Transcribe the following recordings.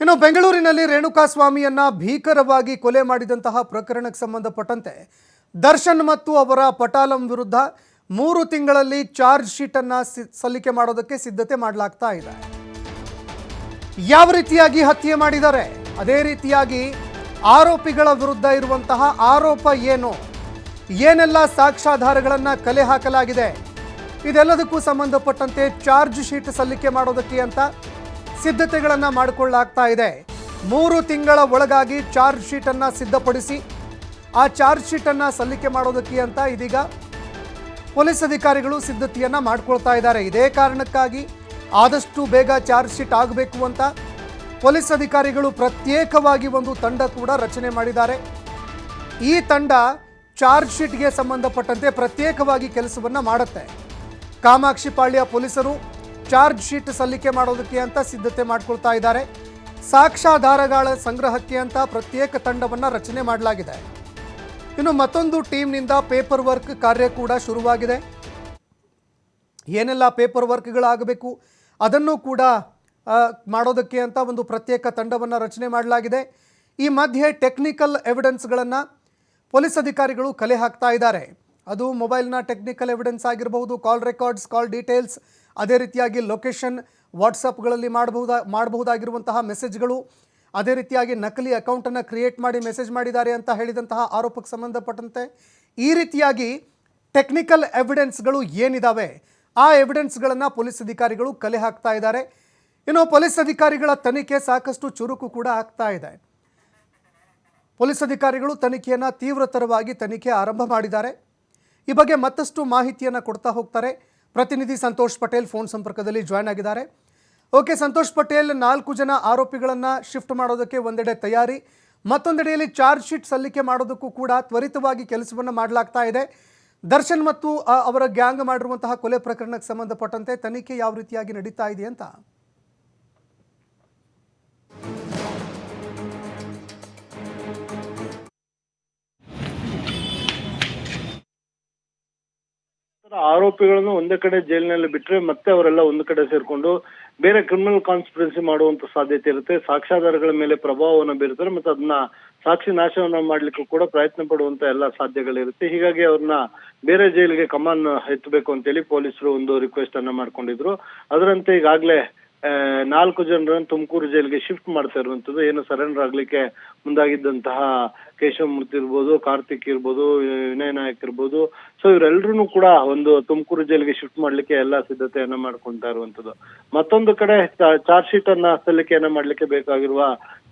ಇನ್ನು ಬೆಂಗಳೂರಿನಲ್ಲಿ ರೇಣುಕಾಸ್ವಾಮಿಯನ್ನ ಭೀಕರವಾಗಿ ಕೊಲೆ ಮಾಡಿದಂತಹ ಪ್ರಕರಣಕ್ಕೆ ಸಂಬಂಧಪಟ್ಟಂತೆ ದರ್ಶನ್ ಮತ್ತು ಅವರ ಪಟಾಲಂ ವಿರುದ್ಧ ಮೂರು ತಿಂಗಳಲ್ಲಿ ಚಾರ್ಜ್ ಶೀಟ್ ಅನ್ನ ಸಲ್ಲಿಕೆ ಮಾಡೋದಕ್ಕೆ ಸಿದ್ಧತೆ ಮಾಡಲಾಗ್ತಾ ಇದೆ. ಯಾವ ರೀತಿಯಾಗಿ ಹತ್ಯೆ ಮಾಡಿದ್ದಾರೆ? ಅದೇ ರೀತಿಯಾಗಿ ಆರೋಪಿಗಳ ವಿರುದ್ಧ ಇರುವಂತಹ ಆರೋಪ ಏನು? ಏನೆಲ್ಲ ಸಾಕ್ಷ್ಯಾಧಾರಗಳನ್ನು ಕಲೆ ಹಾಕಲಾಗಿದೆ? ಇದೆಲ್ಲದಕ್ಕೂ ಸಂಬಂಧಪಟ್ಟಂತೆ ಚಾರ್ಜ್ ಶೀಟ್ ಸಲ್ಲಿಕೆ ಮಾಡೋದಕ್ಕೆ ಅಂತ ಸಿದ್ಧತೆಗಳನ್ನು ಮಾಡಿಕೊಳ್ಳಾಗ್ತಾ ಇದೆ. ಮೂರು ತಿಂಗಳ ಒಳಗಾಗಿ ಚಾರ್ಜ್ ಶೀಟನ್ನು ಸಿದ್ಧಪಡಿಸಿ, ಆ ಚಾರ್ಜ್ ಶೀಟನ್ನು ಸಲ್ಲಿಕೆ ಮಾಡೋದಕ್ಕೆ ಅಂತ ಇದೀಗ ಪೊಲೀಸ್ ಅಧಿಕಾರಿಗಳು ಸಿದ್ಧತೆಯನ್ನು ಮಾಡ್ಕೊಳ್ತಾ ಇದ್ದಾರೆ. ಇದೇ ಕಾರಣಕ್ಕಾಗಿ ಆದಷ್ಟು ಬೇಗ ಚಾರ್ಜ್ ಶೀಟ್ ಆಗಬೇಕು ಅಂತ ಪೊಲೀಸ್ ಅಧಿಕಾರಿಗಳು ಪ್ರತ್ಯೇಕವಾಗಿ ಒಂದು ತಂಡ ಕೂಡ ರಚನೆ ಮಾಡಿದ್ದಾರೆ. ಈ ತಂಡ ಚಾರ್ಜ್ ಶೀಟ್ಗೆ ಸಂಬಂಧಪಟ್ಟಂತೆ ಪ್ರತ್ಯೇಕವಾಗಿ ಕೆಲಸವನ್ನು ಮಾಡುತ್ತೆ. ಕಾಮಾಕ್ಷಿಪಾಳ್ಯ ಪೊಲೀಸರು ಚಾರ್ಜ್ ಶೀಟ್ ಸಲ್ಲಿಕೆ ಮಾಡೋದಕ್ಕೆ ಅಂತ ಸಿದ್ಧತೆ ಮಾಡ್ಕೊಳ್ತಾ ಇದ್ದಾರೆ. ಸಾಕ್ಷ್ಯಾಧಾರಗಳ ಸಂಗ್ರಹಕ್ಕೆ ಅಂತ ಪ್ರತ್ಯೇಕ ತಂಡವನ್ನು ರಚನೆ ಮಾಡಲಾಗಿದೆ. ಇನ್ನು ಮತ್ತೊಂದು ಟೀಮ್ನಿಂದ ಪೇಪರ್ ವರ್ಕ್ ಕಾರ್ಯ ಕೂಡ ಶುರುವಾಗಿದೆ. ಏನೆಲ್ಲ ಪೇಪರ್ ವರ್ಕ್ಗಳಾಗಬೇಕು, ಅದನ್ನು ಕೂಡ ಮಾಡೋದಕ್ಕೆ ಅಂತ ಒಂದು ಪ್ರತ್ಯೇಕ ತಂಡವನ್ನು ರಚನೆ ಮಾಡಲಾಗಿದೆ. ಈ ಮಧ್ಯೆ ಟೆಕ್ನಿಕಲ್ ಎವಿಡೆನ್ಸ್ಗಳನ್ನು ಪೊಲೀಸ್ ಅಧಿಕಾರಿಗಳು ಕಲೆ ಹಾಕ್ತಾ ಇದ್ದಾರೆ. ಅದು ಮೊಬೈಲ್ನ ಟೆಕ್ನಿಕಲ್ ಎವಿಡೆನ್ಸ್ ಆಗಿರಬಹುದು, ಕಾಲ್ ರೆಕಾರ್ಡ್ಸ್, ಕಾಲ್ ಡೀಟೇಲ್ಸ್, ಅದೇ ರೀತಿಯಾಗಿ ಲೊಕೇಶನ್, ವಾಟ್ಸಪ್ಗಳಲ್ಲಿ ಮಾಡಬಹುದಾ, ಮಾಡಬಹುದಾಗಿರುವಂತಹ ಮೆಸೇಜ್ಗಳು, ಅದೇ ರೀತಿಯಾಗಿ ನಕಲಿ ಅಕೌಂಟನ್ನು ಕ್ರಿಯೇಟ್ ಮಾಡಿ ಮೆಸೇಜ್ ಮಾಡಿದ್ದಾರೆ ಅಂತ ಹೇಳಿದಂತಹ ಆರೋಪಕ್ಕೆ ಸಂಬಂಧಪಟ್ಟಂತೆ ಈ ರೀತಿಯಾಗಿ ಟೆಕ್ನಿಕಲ್ ಎವಿಡೆನ್ಸ್ಗಳು ಏನಿದ್ದಾವೆ ಆ ಎವಿಡೆನ್ಸ್ಗಳನ್ನು ಪೊಲೀಸ್ ಅಧಿಕಾರಿಗಳು ಕಲೆ ಹಾಕ್ತಾ ಇದ್ದಾರೆ. ಇನ್ನು ಪೊಲೀಸ್ ಅಧಿಕಾರಿಗಳ ತನಿಖೆ ಸಾಕಷ್ಟು ಚುರುಕು ಕೂಡ ಆಗ್ತಾ ಇದೆ. ಪೊಲೀಸ್ ಅಧಿಕಾರಿಗಳು ತನಿಖೆಯನ್ನು ತೀವ್ರತರವಾಗಿ ತನಿಖೆ ಆರಂಭ ಮಾಡಿದ್ದಾರೆ. ಈ ಬಗ್ಗೆ ಮತ್ತಷ್ಟು ಮಾಹಿತಿಯನ್ನು ಕೊಡ್ತಾ ಹೋಗ್ತಾರೆ ಪ್ರತಿನಿಧಿ ಸಂತೋಷ್ ಪಟೇಲ್ ಫೋನ್ ಸಂಪರ್ಕದಲ್ಲಿ ಜಾಯ್ನ್ ಆಗಿದ್ದಾರೆ. ಓಕೆ, ಸಂತೋಷ್ ಪಟೇಲ್, ನಾಲ್ಕು ಜನ ಆರೋಪಿಗಳನ್ನು ಶಿಫ್ಟ್ ಮಾಡೋದಕ್ಕೆ ಒಂದೆಡೆ ತಯಾರಿ. ಮತ್ತೊಂದೆಡೆಯಲ್ಲಿ ಚಾರ್ಜ್ ಶೀಟ್ ಸಲ್ಲಿಕೆ ಮಾಡೋದಕ್ಕೂ ಕೂಡ ತ್ವರಿತವಾಗಿ ಕೆಲಸವನ್ನು ಮಾಡಲಾಗ್ತಾ ಇದೆ. ದರ್ಶನ್ ಮತ್ತು ಅವರ ಗ್ಯಾಂಗ್ ಮಾಡಿರುವಂತಹ ಕೊಲೆ ಪ್ರಕರಣಕ್ಕೆ ಸಂಬಂಧಪಟ್ಟಂತೆ ತನಿಖೆ ಯಾವ ರೀತಿಯಾಗಿ ನಡೀತಾ ಇದೆ ಅಂತ? ಆರೋಪಿಗಳನ್ನು ಒಂದೇ ಕಡೆ ಜೈಲಿನಲ್ಲಿ ಬಿಟ್ಟರೆ ಮತ್ತೆ ಅವರೆಲ್ಲ ಒಂದು ಕಡೆ ಸೇರ್ಕೊಂಡು ಬೇರೆ ಕ್ರಿಮಿನಲ್ ಕಾನ್ಸ್ಪಿರೆನ್ಸಿ ಮಾಡುವಂತ ಸಾಧ್ಯತೆ ಇರುತ್ತೆ. ಸಾಕ್ಷ್ಯಾಧಾರಗಳ ಮೇಲೆ ಪ್ರಭಾವವನ್ನು ಬೀರುತ್ತಾರೆ ಮತ್ತೆ ಅದನ್ನ ಸಾಕ್ಷಿ ನಾಶವನ್ನ ಮಾಡ್ಲಿಕ್ಕೂ ಕೂಡ ಪ್ರಯತ್ನ ಪಡುವಂತ ಎಲ್ಲ ಸಾಧ್ಯಗಳಿರುತ್ತೆ. ಹೀಗಾಗಿ ಅವ್ರನ್ನ ಬೇರೆ ಜೈಲಿಗೆ ಕಮಾನ್ ಎತ್ತಬೇಕು ಅಂತೇಳಿ ಪೊಲೀಸರು ಒಂದು ರಿಕ್ವೆಸ್ಟ್ ಅನ್ನ ಮಾಡ್ಕೊಂಡಿದ್ರು. ಅದರಂತೆ ಈಗಾಗ್ಲೇ ನಾಲ್ಕು ಜನರನ್ನು ತುಮಕೂರು ಜೈಲಿಗೆ ಶಿಫ್ಟ್ ಮಾಡ್ತಾ ಇರುವಂತದ್ದು ಏನು ಸರೆಂಡರ್ ಆಗ್ಲಿಕ್ಕೆ ಮುಂದಾಗಿದ್ದಂತಹ ಕೇಶವಮೂರ್ತಿ ಇರ್ಬೋದು, ಕಾರ್ತಿಕ್ ಇರ್ಬೋದು, ವಿನಯ್ ನಾಯಕ್ ಇರ್ಬೋದು. ಸೊ ಇವರೆಲ್ಲರೂ ಕೂಡ ಒಂದು ತುಮಕೂರು ಜೈಲಿಗೆ ಶಿಫ್ಟ್ ಮಾಡ್ಲಿಕ್ಕೆ ಎಲ್ಲಾ ಸಿದ್ಧತೆಯನ್ನ ಮಾಡ್ಕೊಂತಾ ಇರುವಂತದ್ದು ಮತ್ತೊಂದು ಕಡೆ ಚಾರ್ಜ್ ಶೀಟ್ ಅನ್ನ ಸಲ್ಲಿಕೆಯನ್ನ ಮಾಡ್ಲಿಕ್ಕೆ ಬೇಕಾಗಿರುವ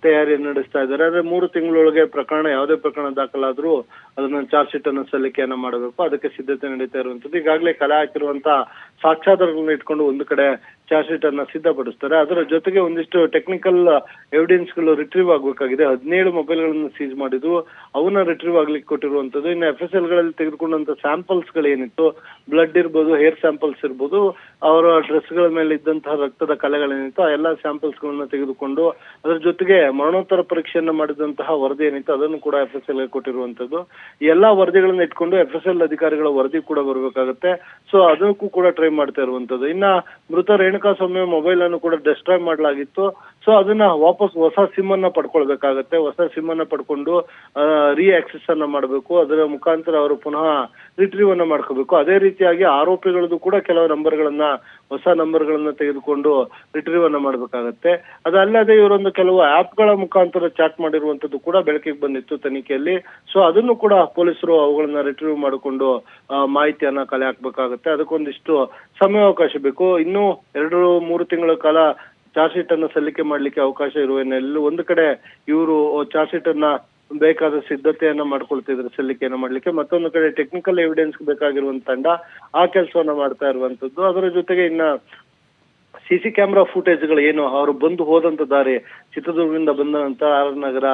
ತಯಾರಿ ನಡೆಸ್ತಾ ಇದ್ದಾರೆ. ಆದ್ರೆ ಮೂರು ತಿಂಗಳೊಳಗೆ ಪ್ರಕರಣ, ಯಾವುದೇ ಪ್ರಕರಣ ದಾಖಲಾದ್ರೂ ಅದನ್ನ ಚಾರ್ಜ್ ಶೀಟ್ ಅನ್ನು ಸಲ್ಲಿಕೆಯನ್ನ ಮಾಡಬೇಕು. ಅದಕ್ಕೆ ಸಿದ್ಧತೆ ನಡೀತಾ ಇರುವಂತದ್ದು ಈಗಾಗಲೇ ಕಲೆ ಹಾಕಿರುವಂತ ಸಾಕ್ಷ್ಯಾಧಾರಗಳನ್ನ ಇಟ್ಕೊಂಡು ಒಂದು ಕಡೆ ಚಾರ್ಜ್ ಶೀಟ್ ಅನ್ನ ಸಿದ್ಧಪಡಿಸ್ತಾರೆ. ಅದರ ಜೊತೆಗೆ ಒಂದಿಷ್ಟು ಟೆಕ್ನಿಕಲ್ ಎವಿಡೆನ್ಸ್ಗಳು ರಿಟ್ರೀವ್ ಆಗಬೇಕಾಗಿದೆ. ಹದಿನೇಳು ಮೊಬೈಲ್ಗಳನ್ನು ಸೀಸ್ ಮಾಡಿದ್ವು ಅವನ್ನ ರಿಟ್ರೀವ್ ಆಗ್ಲಿಕ್ಕೆ ಕೊಟ್ಟಿರುವಂತದ್ದು ಇನ್ನು ಎಫ್ ಎಸ್ ಎಲ್ಗಳಲ್ಲಿ ತೆಗೆದುಕೊಂಡಂತ ಸ್ಯಾಂಪಲ್ಸ್ಗಳು ಏನಿತ್ತು? ಬ್ಲಡ್ ಇರ್ಬೋದು, ಹೇರ್ ಸ್ಯಾಂಪಲ್ಸ್ ಇರ್ಬೋದು, ಅವರ ಡ್ರೆಸ್ಗಳ ಮೇಲೆ ಇದ್ದಂತಹ ರಕ್ತದ ಕಲೆಗಳೇನಿತ್ತು, ಆ ಎಲ್ಲಾ ಸ್ಯಾಂಪಲ್ಸ್ ಗಳನ್ನ ತೆಗೆದುಕೊಂಡು ಅದರ ಜೊತೆಗೆ ಮರಣೋತ್ತರ ಪರೀಕ್ಷೆಯನ್ನ ಮಾಡಿದಂತಹ ವರದಿ ಏನಿತ್ತು, ಅದನ್ನು ಕೂಡ ಎಫ್ ಎಸ್ ಎಲ್ ಕೊಟ್ಟಿರುವಂತದ್ದು ಎಲ್ಲಾ ವರದಿಗಳನ್ನ ಇಟ್ಕೊಂಡು ಎಫ್ ಎಸ್ ಎಲ್ ಅಧಿಕಾರಿಗಳ ವರದಿ ಕೂಡ ಬರಬೇಕಾಗುತ್ತೆ. ಸೊ ಅದಕ್ಕೂ ಕೂಡ ಟ್ರೈ ಮಾಡ್ತಾ ಇರುವಂತದ್ದು ಇನ್ನ ಮೃತ ರೇಣುಕಾ ಸ್ವಾಮಿ ಮೊಬೈಲ್ ಅನ್ನು ಕೂಡ ಡಿಸ್ಟ್ರಾಯ್ ಮಾಡಲಾಗಿತ್ತು. ಸೊ ಅದನ್ನ ವಾಪಸ್ ಹೊಸ ಸಿಮ್ ಅನ್ನ ಪಡ್ಕೊಳ್ಬೇಕಾಗತ್ತೆ. ಹೊಸ ಸಿಮ್ ಅನ್ನ ಪಡ್ಕೊಂಡು ರೀ ಆಕ್ಸೆಸ್ ಅನ್ನ ಮಾಡಬೇಕು. ಅದರ ಮುಖಾಂತರ ಅವರು ಪುನಃ ರಿಟ್ರೀವ್ ಅನ್ನ ಮಾಡ್ಕೋಬೇಕು. ಅದೇ ರೀತಿಯಾಗಿ ಆರೋಪಿಗಳದ್ದು ಕೂಡ ಕೆಲವು ನಂಬರ್ಗಳನ್ನ, ಹೊಸ ನಂಬರ್ಗಳನ್ನ ತೆಗೆದುಕೊಂಡು ರಿಟ್ರೀವ್ ಅನ್ನ ಮಾಡ್ಬೇಕಾಗತ್ತೆ. ಅದಲ್ಲದೆ ಇವರೊಂದು ಕೆಲವು ಆಪ್ಗಳ ಮುಖಾಂತರ ಚಾಟ್ ಮಾಡಿರುವಂತದ್ದು ಕೂಡ ಬೆಳಕಿಗೆ ಬಂದಿತ್ತು ತನಿಖೆಯಲ್ಲಿ. ಸೊ ಅದನ್ನು ಕೂಡ ಪೊಲೀಸರು ಅವುಗಳನ್ನ ರಿಟ್ರೀವ್ ಮಾಡಿಕೊಂಡು ಮಾಹಿತಿಯನ್ನ ಕಲೆ ಹಾಕ್ಬೇಕಾಗತ್ತೆ. ಅದಕ್ಕೊಂದಿಷ್ಟು ಸಮಯಾವಕಾಶ ಬೇಕು. ಇನ್ನು ಎರಡು, ಮೂರು ತಿಂಗಳ ಕಾಲ ಚಾರ್ಜ್ ಶೀಟ್ ಅನ್ನು ಸಲ್ಲಿಕೆ ಮಾಡಲಿಕ್ಕೆ ಅವಕಾಶ ಇರುವ ಹಿನ್ನೆಲೆಯಲ್ಲಿ ಒಂದು ಕಡೆ ಇವರು ಚಾರ್ಜ್ ಶೀಟ್ ಅನ್ನ ಬೇಕಾದ ಸಿದ್ಧತೆಯನ್ನ ಮಾಡ್ಕೊಳ್ತಿದ್ರು ಸಲ್ಲಿಕೆಯನ್ನ ಮಾಡ್ಲಿಕ್ಕೆ. ಮತ್ತೊಂದು ಕಡೆ ಟೆಕ್ನಿಕಲ್ ಎವಿಡೆನ್ಸ್ ಬೇಕಾಗಿರುವಂತ ತಂಡ ಆ ಕೆಲಸವನ್ನ ಮಾಡ್ತಾ ಇರುವಂತದ್ದು. ಅದರ ಜೊತೆಗೆ ಇನ್ನ ಸಿಸಿ ಕ್ಯಾಮೆರಾ ಫುಟೇಜ್ಗಳು ಏನು, ಅವರು ಬಂದು ಹೋದಂತ ದಾರಿ, ಚಿತ್ರದುರ್ಗದಿಂದ ಬಂದಂತ ಆರ್ ಆರ್ ನಗರ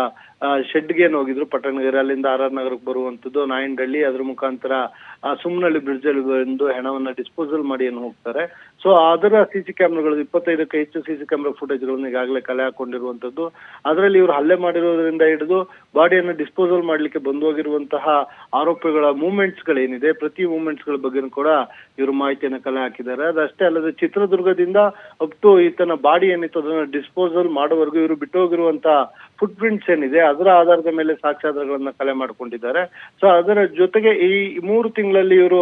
ಶೆಡ್ಗೆ ಏನು ಹೋಗಿದ್ರು ಪಟ್ಟಣಗೆರೆ ಅಲ್ಲಿಂದ ಆರ್ ಆರ್ ನಗರಕ್ಕೆ ಬರುವಂತದ್ದು, ನಾಯಂಡಹಳ್ಳಿ, ಅದ್ರ ಮುಖಾಂತರ ಆ ಸುಮ್ಮನಳ್ಳಿ ಬ್ರಿಡ್ಜ್ ಅಲ್ಲಿ ಬಂದು ಹೆಣವನ್ನ ಡಿಸ್ಪೋಸಲ್ ಮಾಡಿ ಏನು ಹೋಗ್ತಾರೆ. ಸೊ ಅದರ ಸಿಸಿ ಕ್ಯಾಮ್ರಾಗಳು ಇಪ್ಪತ್ತೈದಕ್ಕೆ ಹೆಚ್ಚು ಸಿಸಿ ಕ್ಯಾಮ್ರಾ ಫುಟೇಜ್ಗಳನ್ನು ಈಗಾಗಲೇ ಕಲೆ ಹಾಕೊಂಡಿರುವಂತದ್ದು ಅದರಲ್ಲಿ ಇವರು ಹಲ್ಲೆ ಮಾಡಿರೋದ್ರಿಂದ ಹಿಡಿದು ಬಾಡಿಯನ್ನು ಡಿಸ್ಪೋಸಲ್ ಮಾಡ್ಲಿಕ್ಕೆ ಬಂದು ಹೋಗಿರುವಂತಹ ಆರೋಪಿಗಳ ಮೂವ್ಮೆಂಟ್ಸ್ ಗಳೇನಿದೆ, ಪ್ರತಿ ಮೂವ್ಮೆಂಟ್ಸ್ಗಳ ಬಗ್ಗೆ ಕೂಡ ಇವರು ಮಾಹಿತಿಯನ್ನು ಕಲೆ ಹಾಕಿದ್ದಾರೆ. ಅದಷ್ಟೇ ಅಲ್ಲದೆ ಚಿತ್ರದುರ್ಗದಿಂದ ಅಪ್ ಟು ಈತನ ಬಾಡಿ ಏನಿತ್ತು ಅದನ್ನ ಡಿಸ್ಪೋಸಲ್ ಮಾಡೋವರೆಗೂ ಇವರು ಬಿಟ್ಟು ಹೋಗಿರುವಂತಹ ಫುಟ್ ಪ್ರಿಂಟ್ಸ್ ಏನಿದೆ, ಅದರ ಆಧಾರದ ಮೇಲೆ ಸಾಕ್ಷ್ಯಾಧಾರಗಳನ್ನ ಕಲೆ ಮಾಡ್ಕೊಂಡಿದ್ದಾರೆ. ಸೊ ಅದರ ಜೊತೆಗೆ ಈ ಮೂರು ತಿಂಗಳಲ್ಲಿ ಇವರು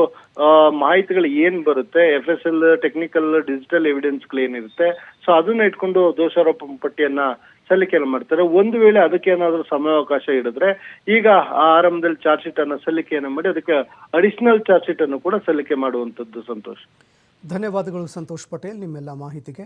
ಮಾಹಿತಿಗಳು ಏನ್ ಬರುತ್ತೆ? F S L technical digital evidence ಏನಿರುತ್ತೆ ಸೊ ಅದನ್ನ ಇಟ್ಕೊಂಡು ದೋಷಾರೋಪ ಪಟ್ಟಿಯನ್ನ ಸಲ್ಲಿಕೆಯನ್ನು ಮಾಡ್ತಾರೆ. ಒಂದು ವೇಳೆ ಅದಕ್ಕೆ ಏನಾದರೂ ಸಮಯಾವಕಾಶ ಇಡಿದ್ರೆ ಈಗ ಆರಂಭದಲ್ಲಿ ಚಾರ್ಜ್ ಶೀಟ್ ಅನ್ನ ಸಲ್ಲಿಕೆಯನ್ನು ಮಾಡಿ, ಅದಕ್ಕೆ ಅಡಿಷನಲ್ ಚಾರ್ಜ್ ಶೀಟ್ ಅನ್ನು ಕೂಡ ಸಲ್ಲಿಕೆ ಮಾಡುವಂತದ್ದು ಸಂತೋಷ್. ಧನ್ಯವಾದಗಳು ಸಂತೋಷ್ ಪಟೇಲ್, ನಿಮ್ಮೆಲ್ಲ ಮಾಹಿತಿಗೆ.